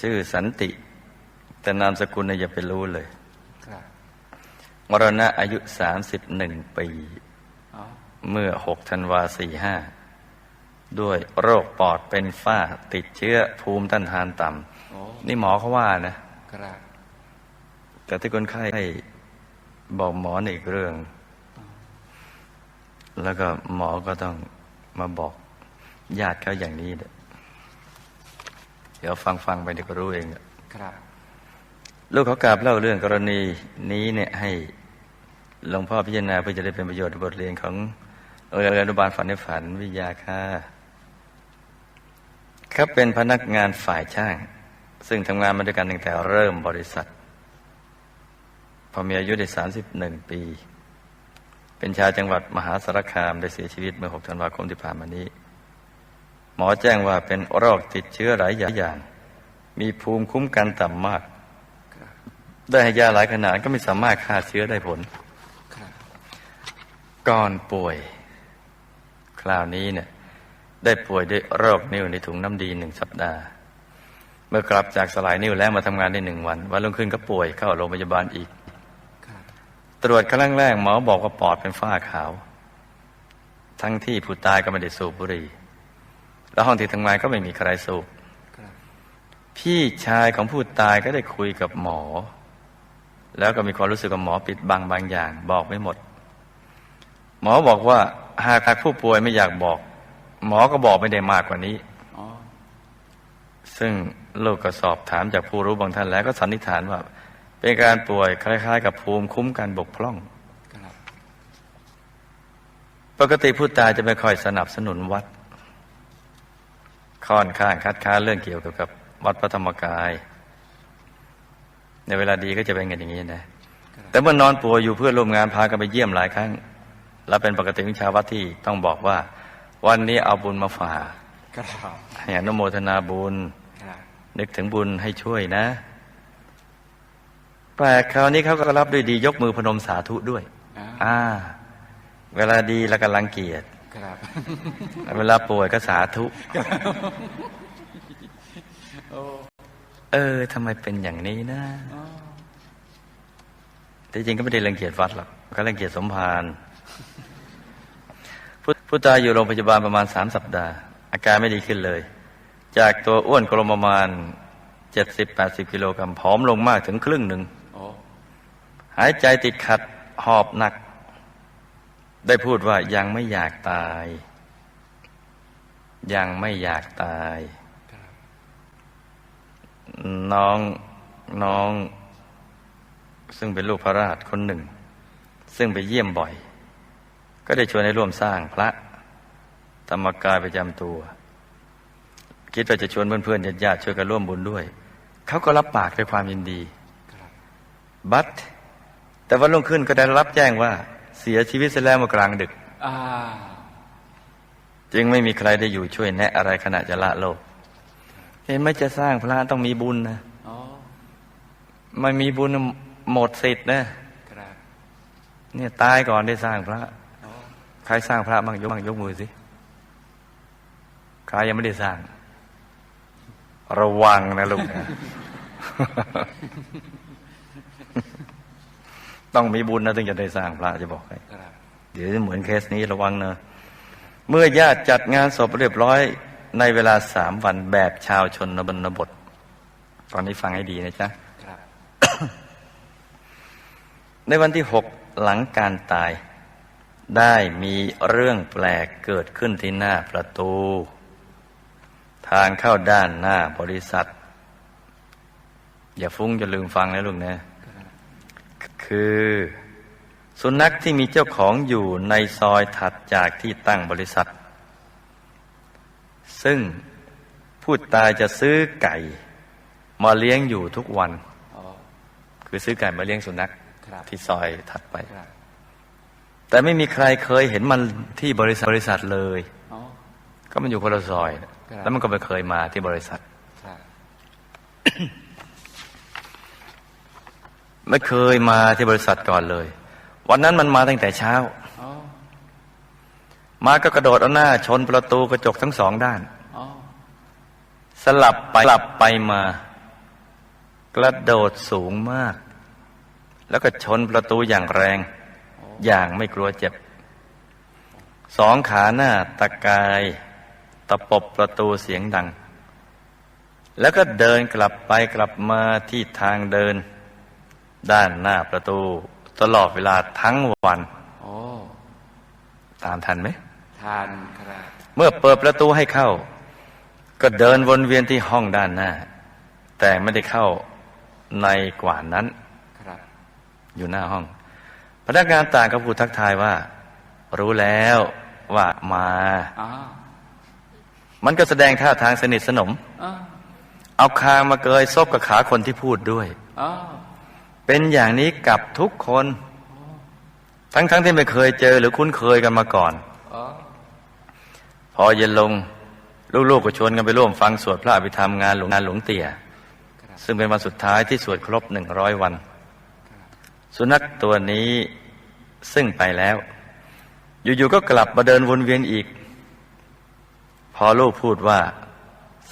ชื่อสันติ แต่นามสกุลเนี่ยอย่าไปรู้เลยครับมรณะอายุ31ปีอ๋อเมื่อ6ธันวาสี่ห้าด้วยโรคปอดเป็นฝ้าติดเชื้อภูมิต้านทานต่โอ้ำนี่หมอเขาว่านะครับแต่ที่คนไข้บอกหมอในอีกเรื่อง แล้วก็หมอก็ต้องมาบอกญาติเขาอย่างนี้เนี่ยเดี๋ยวฟังฟังๆไปเดี๋ยวก็รู้เองครับ ลูกเขากราบเล่าเรื่องกรณีนี้เนี่ยให้หลวงพ่อพิจารณาเพื่อจะได้เป็นประโยชน์ในบทเรียนของโรงเรียนอนุบาลฝันในฝันวิทยาค่ะเขาเป็นพนักงานฝ่ายช่าง ซึ่งทำงานมาด้วยกันตั้งแต่เริ่มบริษัท พอมีอายุได้31ปี เป็นชาวจังหวัดมหาสารคามได้เสียชีวิตเมื่อ 6 ธันวาคมที่ผ่านมานี้ หมอแจ้งว่าเป็นโรคติดเชื้อหลายอย่าง มีภูมิคุ้มกันต่ำมาก ได้ให้ยาหลายขนาดก็ไม่สามารถฆ่าเชื้อได้ผล ก่อนป่วย คราวนี้เนี่ย ได้ป่วยด้วยโรคนิ้วในถุงน้ำดีหนึ่งสัปดาห์ เมื่อกลับจากสลายนิ้วแล้วมาทำงานได้หนึ่งวัน วันรุ่งขึ้นก็ป่วยเข้าโรงพยาบาลอีก ตรวจครั้งแรกหมอบอกว่าปอดเป็นฝ้าขาว ทั้งที่ผู้ตายก็ไม่ได้สูบบุหรี่ แล้วห้องที่ทำงานก็ไม่มีใครสูบครับพี่ชายของผู้ตายก็ได้คุยกับหมอ แล้วก็มีความรู้สึกว่าหมอปิดบังบางอย่าง บอกไม่หมด หมอบอกว่าหากผู้ป่วยไม่อยากบอก หมอก็บอกไม่ได้มากกว่านี้อ๋อซึ่งลูกก็สอบถามจากผู้รู้บางท่านแล้วก็สันนิษฐานว่า เป็นการป่วยคล้าย ๆ กับภูมิคุ้มกันบกพร่องครับปกติผู้ตายจะไม่ค่อยสนับสนุนวัด ค่อนข้างคัดค้านเรื่องเกี่ยวกับวัดพระธรรมกาย ในเวลาดีก็จะเป็นกันอย่างนี้นะ แต่เมื่อนอนป่วยอยู่เพื่อนร่วมงานพากันไปเยี่ยมหลายครั้ง และเป็นปกติของชาววัดที่ต้องบอกว่า วันนี้เอาบุญมาฝากครับให้อนุโมทนาบุญครับนึกถึงบุญให้ช่วยนะแปลกคราวนี้เขาก็รับด้วยดียกมือพนมสาธุด้วย อ่าอ่าเวลาดีแล้วก็รังเกียจ ครับเวลาป่วยก็สาธุโอ้เออทำไมเป็นอย่างนี้นะอ๋อแต่จริงก็ไม่ได้รังเกียจวัดหรอกก็รังเกียจสมภารผู้ผู้ตายอยู่โรงพยาบาลประมาณสามสัปดาห์ อาการไม่ดีขึ้นเลย จากตัวอ้วนกลมประมาณเจ็ดสิบแปดสิบกิโลกรัมผอมลงมากถึงครึ่งหนึ่งโอ้หายใจติดขัดหอบหนัก ได้พูดว่ายังไม่อยากตาย ยังไม่อยากตาย น้องน้อง ซึ่งเป็นลูกพระราชคนหนึ่ง ซึ่งไปเยี่ยมบ่อย ก็ได้ชวนให้ร่วมสร้างพระ ธรรมกายประจำตัว คิดว่าจะชวนเพื่อนๆญาติๆช่วยกันร่วมบุญด้วย เขาก็รับปากด้วยความยินดีบัตแต่วันรุ่งขึ้นก็ได้รับแจ้งว่า เสียชีวิตเสียแล้วเมื่อกลางดึกอ่าจึงไม่มีใครได้อยู่ช่วยแนะอะไรขณะจะละโลก เห็นไหมจะสร้างพระต้องมีบุญนะอ๋อไม่มีบุญน่ะหมดสิทธิ์นะครับเนี่ยตายก่อนได้สร้างพระอ๋อใครสร้างพระบ้างยกบ้างยกมือสิ ใครยังไม่ได้สร้าง ระวังนะลูกนะ ต้องมีบุญนะถึงจะได้สร้างพระจะบอกให้ครับเดี๋ยวเหมือนเคสนี้ระวังนะเมื่อญาติจัดงานศพเรียบร้อย ในเวลาสามวันแบบชาวชนบทตอนนี้ฟังให้ดีนะจ๊ะครับในวันที่หกหลังการตาย ได้มีเรื่องแปลกเกิดขึ้นที่หน้าประตู ทางเข้าด้านหน้าบริษัท อย่าฟุ้งจะลืมฟังนะลูกนะ คือ สุนัขที่มีเจ้าของอยู่ในซอยถัดจากที่ตั้งบริษัท ซึ่งผู้ตายจะซื้อไก่ มาเลี้ยงอยู่ทุกวันอ๋อคือซื้อไก่มาเลี้ยงสุนัขครับที่ซอยถัดไปครับแต่ไม่มีใครเคยเห็นมันที่บริษัทบริษัทเลยอ๋อก็มันอยู่คนละซอยครับแล้วมันก็ไม่เคยมาที่บริษัทครับ ไม่เคยมาที่บริษัทก่อนเลย วันนั้นมันมาตั้งแต่เช้าอ๋อมาก็กระโดดเอาหน้า ชนประตูกระจกทั้งสองด้านอ๋อสลับไปสลับไปมา กระโดดสูงมาก แล้วก็ชนประตูอย่างแรง อย่างไม่กลัวเจ็บ สองขาหน้าตะกาย ตะปบประตูเสียงดัง แล้วก็เดินกลับไปกลับมาที่ทางเดิน ด้านหน้าประตู ตลอดเวลาทั้งวันโอ้ตามทันไหมทานครับเมื่อเปิดประตูให้เข้า ก็เดินวนเวียนที่ห้องด้านหน้า แต่ไม่ได้เข้าในกว่านั้นครับ อยู่หน้าห้อง พนักงานต่างก็พูดทักทายว่า รู้แล้วว่ามาอ้าวมันก็แสดงท่าทางสนิทสนมอ้าวเอาคางมาเกยซบกับขาคนที่พูดด้วยอ้าว เป็นอย่างนี้กับทุกคน ทั้งๆทที่ไม่เคยเจอหรือคุ้นเคยกันมาก่อนอพอเย็นลง ลูกๆก็ชวนกันไปร่วมฟังสวดพระอภิธรรมงานหลวงงานหลวงเตี่ย ซึ่งเป็นวันสุดท้ายที่สวดครบหนึ่งร้อยวัน สุนัขตัวนี้ซึ่งไปแล้ว อยู่ๆก็กลับมาเดินวนเวียนอีก พอลูกพูดว่า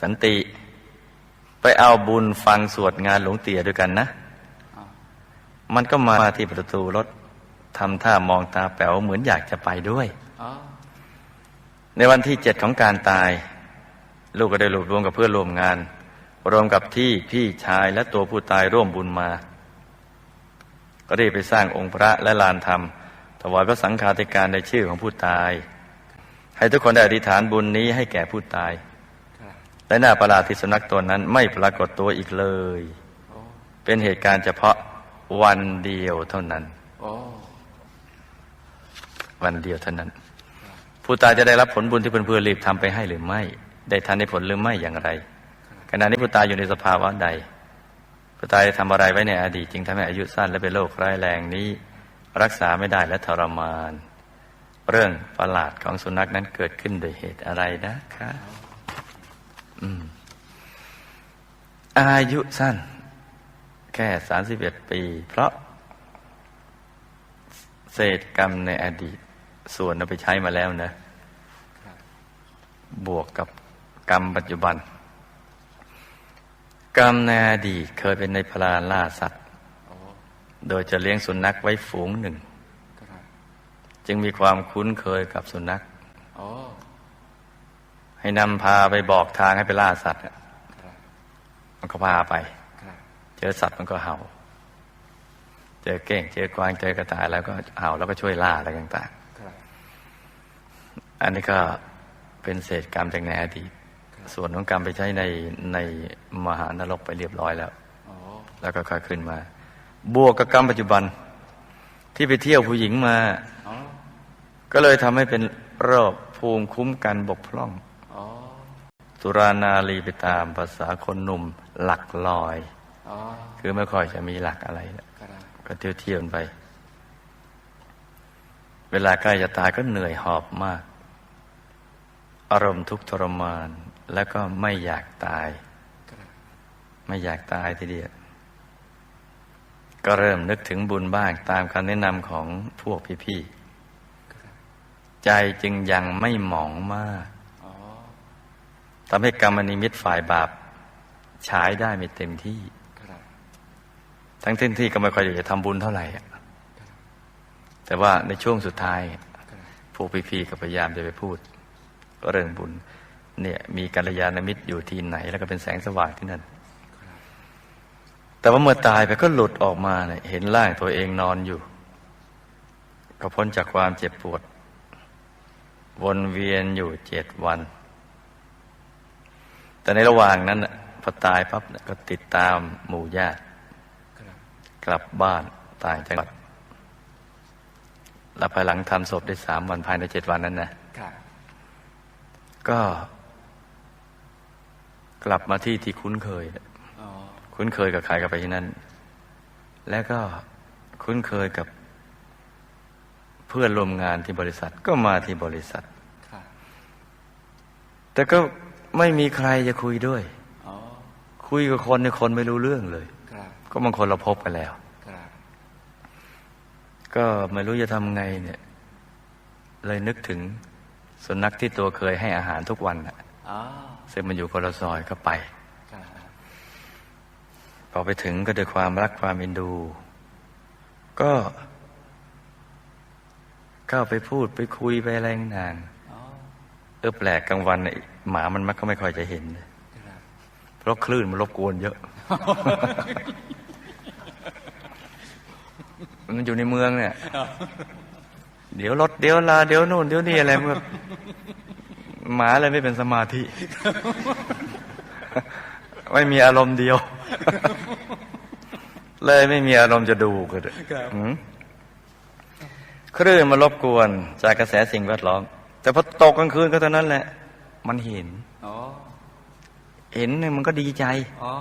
สันติ ไปเอาบุญฟังสวดงานหลวงเตี่ยด้วยกันนะ มันก็มาที่ประตูรถทำท่ามองตาแป๋วเหมือนอยากจะไปด้วยอ๋อในวันที่เจ็ดของการตาย ลูกก็ได้รวบรวมกับเพื่อนร่วมงาน รวมกับที่พี่ชายและตัวผู้ตายร่วมบุญมา ก็ได้ไปสร้างองค์พระและลานธรรม ถวายพระสังฆาธิการในชื่อของผู้ตาย ให้ทุกคนได้อธิษฐานบุญนี้ให้แก่ผู้ตายครับและหน้าประหลาดที่สุนัขตัวนั้นไม่ปรากฏตัวอีกเลยโอ้เป็นเหตุการณ์เฉพาะ วันเดียวเท่านั้นโอ้วันเดียวเท่านั้น ผู้ตายจะได้รับผลบุญที่เพื่อนๆรีบทำไปให้หรือไม่ ได้ทันในผลหรือไม่อย่างไร ขณะนี้ผู้ตายอยู่ในสภาวะใด ผู้ตายทำอะไรไว้ในอดีตจึงทำให้อายุสั้นและเป็นโรคร้ายแรงนี้ รักษาไม่ได้และทรมาน เรื่องประหลาดของสุนัขนั้นเกิดขึ้นโดยเหตุอะไรนะคะ อืมอายุสั้น แค่สามสิบเอ็ดปี เพราะ เศษกรรมในอดีต ส่วนเอาไปใช้มาแล้วนะ บวกกับกรรมปัจจุบัน กรรมในอดีตเคยเป็นในพลาล่าสัตว์ โดยจะเลี้ยงสุนัขไว้ฝูงหนึ่ง จึงมีความคุ้นเคยกับสุนัขให้นำพาไปบอกทางให้ไปล่าสัตว์มันก็พาไป เจอสัตว์มันก็เห่า เจอเก้ง เจอกวางเจอกระต่ายแล้วก็เห่าแล้วก็ช่วยล่าอะไรต่างครับๆอันนี้ก็เป็นเศษกรรมจากในอดีตส่วนของกรรมไปใช้ในในมหานรกไปเรียบร้อยแล้วโอ้แล้วก็ค่อยขึ้นมา บวกกับกรรมปัจจุบัน ที่ไปเที่ยวผู้หญิงมาโอ้ก็เลยทำให้เป็นโรคภูมิคุ้มกันบกพร่องโอ้สุรานารีไปตามภาษาคนหนุ่มหลักลอยโอ้ คือไม่ค่อยจะมีหลักอะไรแล้วครับก็เที่ยวเที่ยวๆไป เวลาใกล้จะตายก็เหนื่อยหอบมาก อารมณ์ทุกข์ทรมาน แล้วก็ไม่อยากตายครับไม่อยากตายทีเดียวก็เริ่มนึกถึงบุญบ้างตามคำแนะนำของพวกพี่ครับๆใจจึงยังไม่หมองมากโอ้ทำให้กรรมนิมิตฝ่ายบาปใช้ได้ไม่เต็มที่ครับ ทั้งที่ที่ก็ไม่ค่อยอยากจะทำบุญเท่าไหร่แต่ว่าในช่วงสุดท้ายครับพวกพี่ๆก็พยายามจะไปพูดเรื่องบุญ เนี่ย มีกัลยาณมิตรอยู่ที่ไหน แล้วก็เป็นแสงสว่างที่นั่น แต่ว่าเมื่อตายไปก็หลุดออกมาเนี่ยเห็นร่างตัวเองนอนอยู่ ก็พ้นจากความเจ็บปวด วนเวียนอยู่เจ็ดวัน แต่ในระหว่างนั้นพอตายปั๊บก็ติดตามหมู่ญาติ กลับบ้านต่างจังหวัดแล้วภายหลังทำศพได้สามวันภายในเจ็ดวันนั้นนะครับก็กลับมาที่ที่คุ้นเคยโอ้คุ้นเคยกับใครก็ไปที่นั่น แล้วก็คุ้นเคยกับเพื่อนร่วมงานที่บริษัทก็มาที่บริษัทครับแต่ก็ไม่มีใครจะคุยด้วยโอ้คุยกับคนในยคนไม่รู้เรื่องเลยครับ ก็บางคนเราพบกันแล้วครับก็ไม่รู้จะทำไงเนี่ย เลยนึกถึงสุนัขที่ตัวเคยให้อาหารทุกวันน่ะอ๋อซึ่งมันอยู่คนละซอยก็ไปครับพพอไปถึงก็ด้วยความรักความเอ็นดู ก็เข้าไปพูดไปคุยไปอะไรต่างอ๋อๆเออแปลกกลางวันไอ้หมามันมักก็ไม่ค่อยจะเห็นครับเพราะคลื่นมันรบกวนเยอะ มันอยู่ในเมืองเนี่ยเดี๋ยวรถเดี๋ยวลาเดี๋ยวนู่นเดี๋ยวนี่อะไรมันก็หมาเลยไม่เป็นสมาธิ ไม่มีอารมณ์เดียว เลยไม่มีอารมณ์จะดูกันเลยอืมคลื่นมารบกวนจากกระแสสิ่งแวดล้อม แต่พอตกกลางคืนก็เท่านั้นแหละ มันเห็นอ๋อเห็นเนี่ยมันก็ดีใจอ๋อ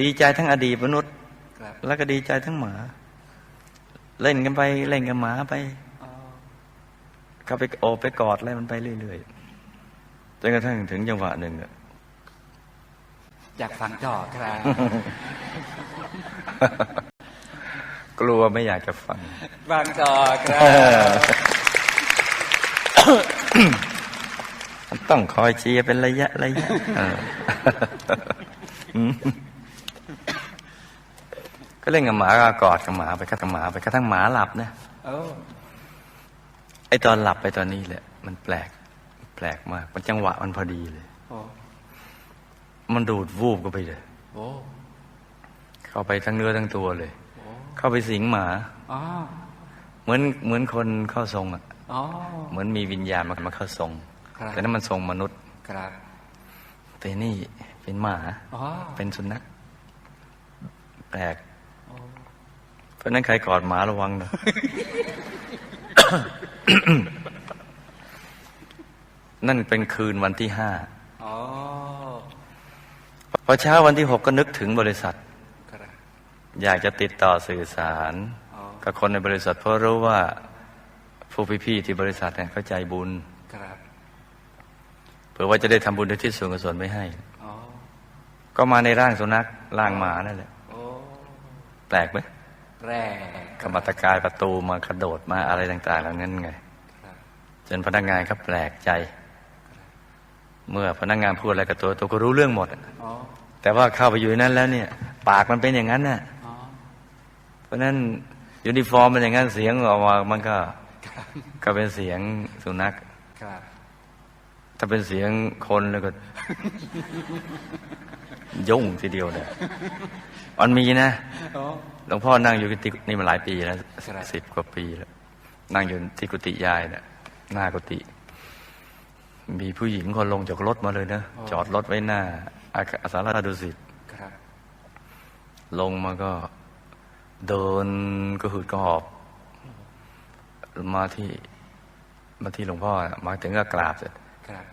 ดีใจทั้งอดีตมนุษย์ครับแล้วก็ดีใจทั้งหมา เล่นกันไปเล่นกับหมาไปอ๋อเข้าไปโอบไปกอดอะไรมันไปเรื่อยๆจนกระทั่งถึงจังหวะหนึ่งอะอยากฟังต่อครับ กลัวไม่อยากจะฟัง ฟังต่อครับมันต้องคอยเชียร์เป็นระยะระยะ เอออืมก็เล่นกับหมาก็กอดกับหมาไปก็กับหมาไปกระทั่งหมาหลับนะโอ้ไอตอนหลับไปตอนนี้แหละ มันแปลก แปลกมาก มันจังหวะมันพอดีเลยโอ้มันดูดวูบก็ไปเลยโอ้เข้าไปทั้งเนื้อทั้งตัวเลยโอ้เข้าไปสิงหมาอ๋อเหมือนเหมือนคนเข้าทรงอะอ๋อเหมือนมีวิญญาณมามาเข้าทรงครับแต่นั้นมันทรงมนุษย์ครับแต่นี่เป็นหมาอ๋อเป็นสุนัขแปลกโอ้ เพราะฉะนั้นใครกอดหมาระวังนะนั่นเป็นคืนวันที่ห้าอ๋อพอเช้าวันที่หกก็นึกถึงบริษัทครับอยากจะติดต่อสื่อสารอ๋อกับคนในบริษัท เพราะรู้ว่าผู้พี่ๆที่บริษัทเนี่ยเข้าใจบุญครับเผื่อว่าจะได้ทำบุญในที่ส่วนกุศลไม่ให้อ๋อก็มาในร่างสุนัขร่างหมานั่นแหละโอ้แปลกไหม แร่ขมัตกายประตูมากระโดดมาอะไรต่าง ๆ เหล่านั้นไงครับจนพนักงานก็แปลกใจ เมื่อพนักงานพูดอะไรกับตัวตัวก็รู้เรื่องหมดอะอ๋อแต่ว่าเข้าไปอยู่ในนั้นแล้วเนี่ย ปากมันเป็นอย่างนั้นน่ะอ๋อเพราะฉะนั้นยูนิฟอร์มเป็นอย่างนั้นเสียงออกมามันก็ก็เป็นเสียงสุนัขครับถ้าเป็นเสียงคนแล้วก็ ยุ่งทีเดียวเนี่ย มันมีนะอ๋อหลวงพ่อนั่งอยู่กุฏินี่มาหลายปีแล้วครับสิบกว่าปีแล้ว นั่งอยู่ที่กุฏิยายเนี่ยหน้ากุฏิมีผู้หญิงคนลงจากรถมาเลยนะจอดรถไว้หน้าอาคารสารดุสิตครับลงมาก็เดินก็หืดก็หอบ มาที่มาที่หลวงพ่อน่ะมาถึงก็กราบเสร็จครับ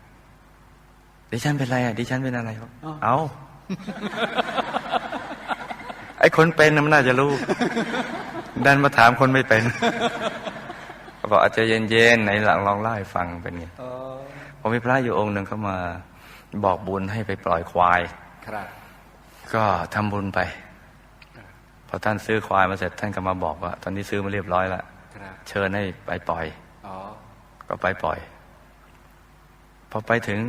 ดิฉันเป็นอะไรอะดิฉันเป็นอะไรครับอ้าวเอา ไอ้คนเป็นน่ะมันน่าจะรู้ ดันมาถามคนไม่เป็นก็บอกอาจจะเย็นๆไหนหลังลองเล่าให้ฟังเป็นไงอ๋อผมมีพระอยู่องค์หนึ่งเขามาบอกบุญให้ไปปล่อยควาย ครับ ก็ทำบุญไป พอท่านซื้อควายมาเสร็จท่านก็มาบอกว่า ตอนนี้ซื้อมาเรียบร้อยแล้วครับเชิญให้ไปปล่อยอ๋อก็ไปปล่อย พอไปถึง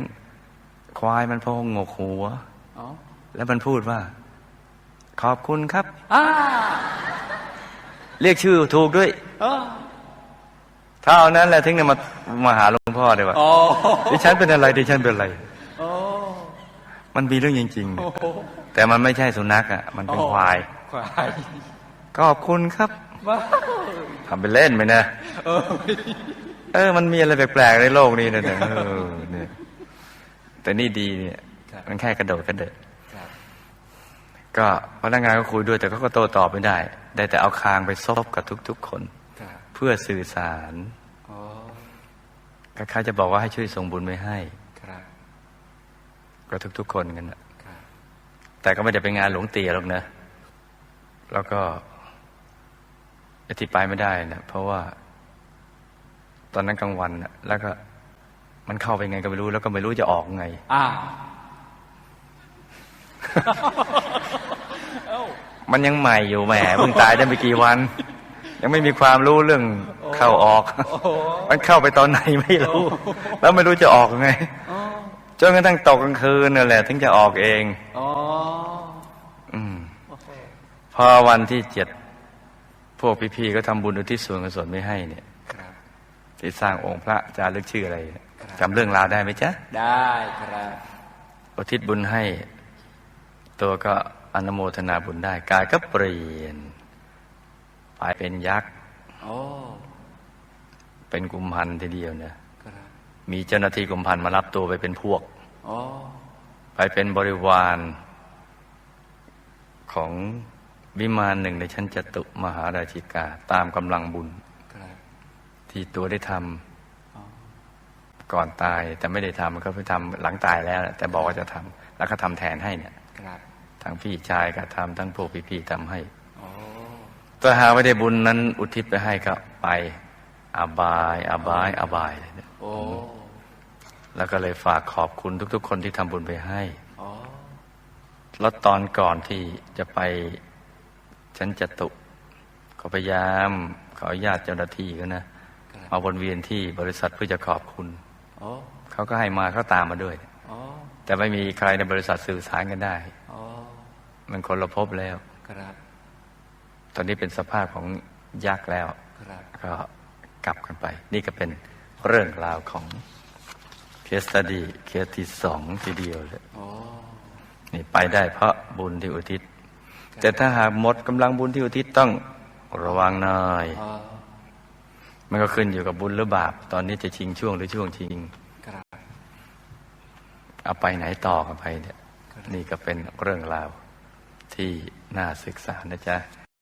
ควายมันพองงกหัวอ๋อแล้วมันพูดว่า ขอบคุณครับอ้าเรียกชื่อถูกด้วยอ๋อเท่านั้นแหละถึงเนี่ยมามาหาหลวงพ่อเลยว่าอ๋อดิฉันเป็นอะไรดิฉันเป็นอะไรโอ้มันมีเรื่องจริงโอ้โหๆแต่มันไม่ใช่สุนัขอะ มันเป็นควายควายขอบคุณครับว้าวทำเป็นเล่นไปนะเออเออ มันมีอะไรแปลกๆในโลกนี้นะเนี่ยเออเนี่ยแต่นี่ดีเนี่ย มันแค่กระโดดกระเดดครับ ก็พนักงานก็คุยด้วยแต่เขาก็โต้ตอบไม่ได้ ได้แต่เอาคางไปซบกับทุก ๆ คนครับเพื่อสื่อสารอ๋อคล้ายๆจะบอกว่าให้ช่วยส่งบุญไปให้ครับก็ทุก ๆ คนกันนะครับแต่ก็ไม่ได้เป็นงานหลวงเตี๋ยหรอกนะ แล้วก็ไอ้ที่ไปไม่ได้นะเพราะว่า ตอนนั้นกลางวันนะแล้วก็มันเข้าไปไงก็ไม่รู้ แล้วก็ไม่รู้จะออกไง อ้าวเอ้า มันยังใหม่อยู่แหมเพิ่งตายได้ไม่กี่วัน ยังไม่มีความรู้เรื่องเข้าออกโอ้โหมันเข้าไปตอนไหนไม่รู้ แล้วไม่รู้จะออกไงอ๋อจนกระทั่งตกกลางคืนนั่นแหละ ถึงจะออกเองอ๋ออืมพอวันที่เจ็ดพวกพี่ๆก็ทำบุญอุทิศส่วนกุศลไม่ให้เนี่ยครับที่สร้างองค์พระจารึกชื่ออะไรครับจำเรื่องราวได้ไหมจ๊ะ ได้ครับอุทิศบุญให้ ตัวก็ อนุโมทนาบุญได้ กายก็เปลี่ยนไปเป็นยักษ์โอ้เป็นกุมพันทีเดียวเนี่ยครับมีเจ้าหน้าที่กุมพันมารับตัวไปเป็นพวกโอ้ไปเป็นบริวารของวิมานหนึ่งในชั้นจตุมหาราชิกา ตามกำลังบุญครับที่ตัวได้ทอ๋อำก่อนตายแต่ไม่ได้ทำมันก็ไปทำหลังตายแล้ว แต่บอกว่าจะทำแล้วก็ทำแทนให้เนี่ยครับ ทั้งพี่ชายก็ทำทั้งพวกพี่ๆทำให้โอ้ถ้าหาไม่ได้บุญนั้น อุทิศไปให้ก็ไป อบาย อบาย อบายเลยเนี่ยโอ้แล้วก็เลยฝากขอบคุณทุก ๆ คนที่ทำบุญไปให้โอ้แล้วตอนก่อนที่จะไปชั้นจตุก็พยายามขออนุญาตเจ้าหน้าที่ก็นะครับมาวนเวียนที่บริษัทเพื่อจะขอบคุณโอ้เขาก็ให้มาเขาตามมาด้วยโอ้แต่ไม่มีใครในบริษัทสื่อสารกันได้โอ้ มันคนละภพแล้วครับ ตอนนี้เป็นสภาพของยักษ์แล้วครับก็กลับกันไป นี่ก็เป็นเรื่องราวของเคสตัดีเคสที่สองทีเดียวเลยโอ้นี่ไปได้เพราะบุญที่อุทิศ แต่ถ้าหากหมดกำลังบุญที่อุทิศต้องระวังหน่อยโอ้มันก็ขึ้นอยู่กับบุญหรือบาป ตอนนี้จะชิงช่วงหรือช่วงชิงครับเอาไปไหนต่อกันไปเนี่ยครับนี่ก็เป็นเรื่องราว ที่น่าศึกษานะจ๊ะ